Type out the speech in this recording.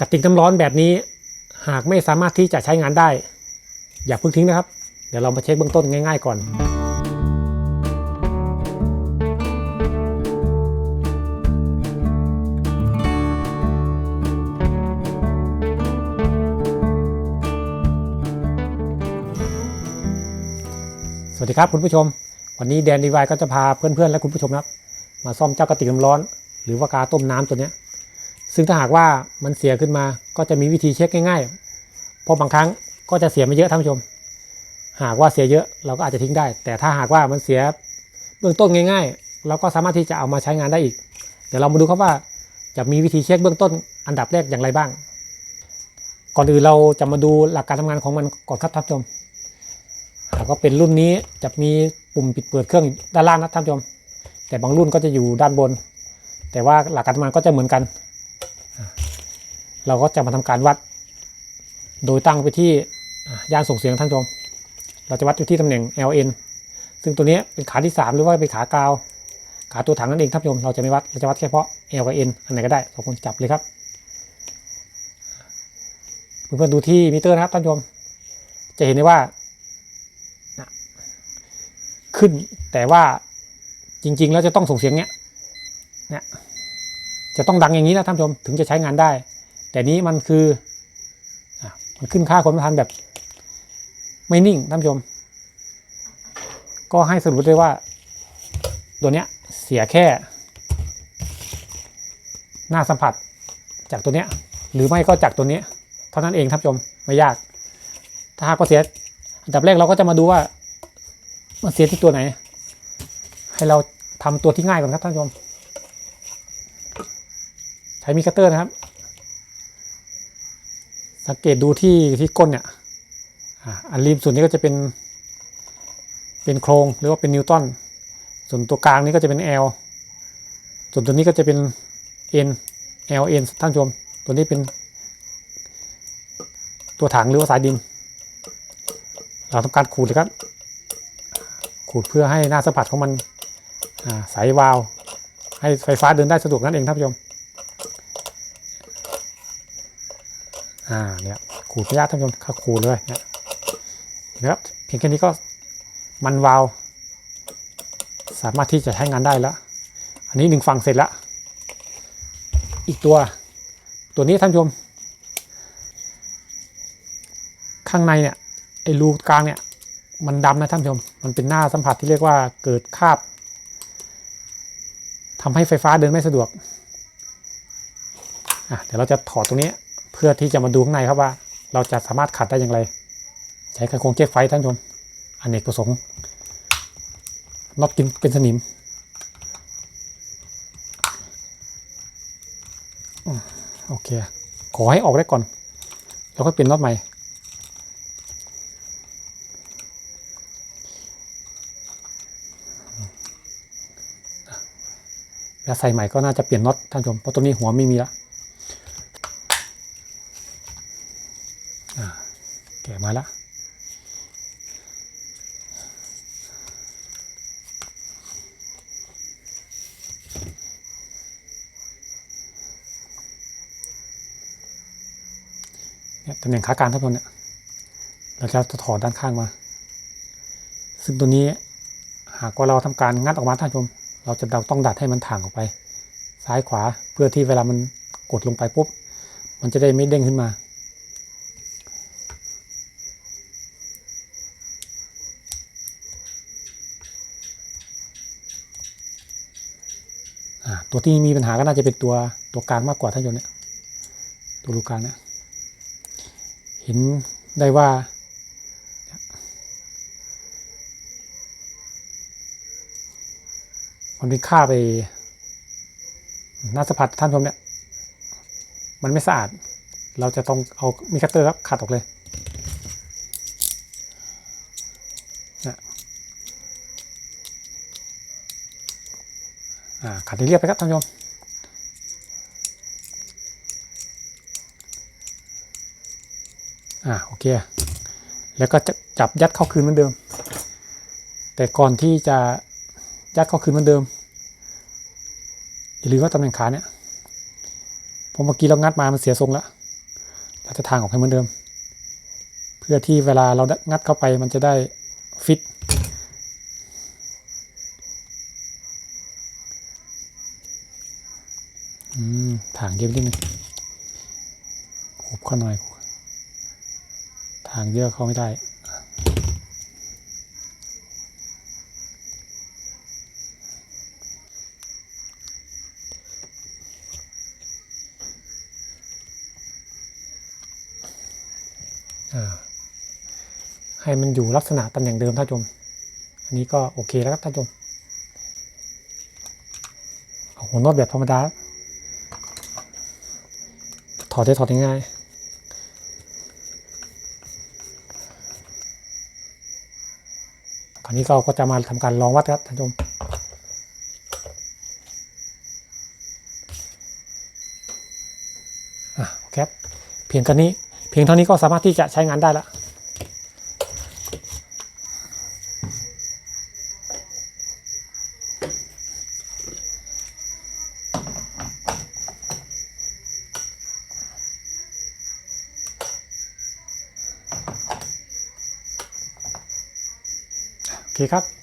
กระติกน้ำร้อนแบบนี้ หากไม่สามารถที่จะใช้งานได้ อย่าเพิ่งทิ้งนะครับ เดี๋ยวเรามาเช็คเบื้องต้นง่าย ๆ ก่อนสวัสดีครับคุณผู้ชม วันนี้แดนดีวายก็จะพาเพื่อนๆและคุณผู้ชมครับ มาซ่อมเจ้ากระติกน้ำร้อน หรือว่ากาต้มน้ำตัวเนี้ย ซึ่งถ้าหากว่ามันเสียขึ้นมาก็จะมีวิธีเช็คง่ายๆ เพราะบางครั้งก็จะเสียไม่เยอะท่านผู้ชม หากว่าเสียเยอะเราก็อาจจะทิ้งได้ แต่ถ้าหากว่ามันเสียเบื้องต้นง่าย ๆ เราก็สามารถที่จะเอามาใช้งานได้อีก เดี๋ยวเรามาดูครับว่าจะมีวิธีเช็คเบื้องต้นอันดับแรกอย่างไรบ้าง ก่อนอื่นเราจะมาดูหลักการทำงานของมันก่อนครับท่านผู้ชมกว่าเป็นรุ่นนี้จะมีปุ่มปิดเปิดเครื่องด้านล่างนะท่านผู้ชม แต่บางรุ่นก็จะอยู่ด้านบน แต่ว่าหลักการทำงานก็จะเหมือนกัน เราก็จะมาทำการวัด โดยตั้งไปที่ย่านส่งเสียงท่านชม เราจะวัดอยู่ที่ตำแหน่ง LN ซึ่งตัวนี้เป็นขาที่ 3 หรือว่าเป็นขากาว ขาตัวถังนั่นเองท่านชม เราจะไม่วัด เราจะวัดแค่เฉพาะ L กับ N อันไหนก็ได้สองคนจับเลยครับ เพื่อนๆดูที่มิเตอร์นะครับท่านชม จะเห็นได้ว่า ขึ้นแต่ว่าจริง ๆ แล้วจะต้องส่งเสียงเนี้ยเนี่ย จะต้องดังอย่างนี้นะท่านผู้ชมถึงจะใช้งานได้ แต่นี้มันคือมันขึ้นค่าความทันแบบ ไม่นิ่งท่านผู้ชม ก็ให้สรุปได้ว่า ตัวเนี้ยเสียแค่ หน้าสัมผัสจากตัวเนี้ยหรือไม่ก็จากตัวนี้เท่านั้นเองท่านผู้ชมไม่ยาก ถ้าหากว่าเสียอันดับแรกเราก็จะมาดูว่ามันเสียที่ตัวไหน ให้เราทำตัวที่ง่ายก่อนครับท่านผู้ชม ใช้มีคัตเตอร์นะครับ สังเกตดูที่ที่ก้นเนี่ยอันริมส่วนนี้ก็จะเป็น เป็นโครงหรือว่าเป็นนิวตันส่วนตัวกลางนี้ก็จะเป็น L ส่วนตัวนี้ก็จะเป็น N L N ท่านผู้ชม ตัวนี้เป็น ตัวถังหรือว่าสายดิน เราทำการขูดเลยครับ ขูดเพื่อให้หน้าสัมผัสของมันอ่าใสวาล์วให้ไฟฟ้าเดินได้สะดวกนั่นเองท่านผู้ชม อ่าเนี่ยขูดไม่ยากท่านผู้ชมข้าขูดเลยเนี่ยนะครับเพียงแค่นี้ก็มันวาวสามารถที่จะใช้งานได้แล้ว อันนี้หนึ่งฝั่งเสร็จแล้ว อีกตัว ตัวนี้ท่านผู้ชม ข้างในเนี่ยไอ้รูกลางเนี่ยมันดำนะท่านผู้ชม มันเป็นหน้าสัมผัสที่เรียกว่าเกิดคาบทำให้ไฟฟ้าเดินไม่สะดวกอะเดี๋ยวเราจะถอดตรงนี้ เพื่อที่จะมาดูข้างในครับว่า เราจะสามารถขัดได้อย่างไร ใช้กระโคงเจ๊กไฟท่านชมอนเนกประสงค์น็อตกินเป็นสนิมโอเค ขอให้ออกได้ก่อน แล้วก็เปลี่ยนน็อตใหม่แล้วใส่ใหม่ก็น่าจะเปลี่ยนน็อตท่านชมเพราะตัวนี้หัวไม่มีแล้ว แกะมาแล้วเนี่ยตำแหน่งขากลางทั้งหมเนี่ยเราจะถอดด้านข้างมา ซึ่งตัวนี้หากว่าเราทำการงัดออกมาท่านผู้ชม เราจะต้องดัดให้มันถ่างออกไป ซ้ายขวาเพื่อที่เวลามันกดลงไปปุ๊บ มันจะได้ไม่เด้งขึ้นมา อ่า ตัวที่มีปัญหาก็น่าจะเป็นตัวตัวกลางมากกว่าท่านผู้ชมเนี่ยตัวรูกลางเนี่ยเห็นได้ว่ามันเป็นค่าไปน้าสะพัดท่านชมเนี่ย มันไม่สะอาด เราจะต้องเอามีคัตเตอร์ครับขัดออกเลย ขัดเรียบไปครับท่านผู้ชมอ่าโอเค แล้วก็จะจับยัดเข้าคืนเหมือนเดิม แต่ก่อนที่จะยัดเข้าคืนเหมือนเดิมอย่าลืมว่าตำแหน่งขาเนี่ยผมเมื่อกี้เรางัดมามันเสียทรงแล้ว เราจะทางออกให้เหมือนเดิม เพื่อที่เวลาเรางัดเข้าไปมันจะได้ฟิต อืม ถางเยอะนิดนึงขบเข้าหน่อยทางเยอะเข้าไม่ได้ให้มันอยู่ลักษณะตำแหน่งเดิมท่านชม อันนี้ก็โอเคแล้วครับท่านชมเอาหัวน็อตแบบธรรมดา ถอดได้ถอดง่ายคราวนี้เราก็จะมาทำการลองวัดครับท่านผู้ชมอะโอเคครับเพียงแค่นี้ เพียงเท่านี้ก็สามารถที่จะใช้งานได้แล้ว เคครับ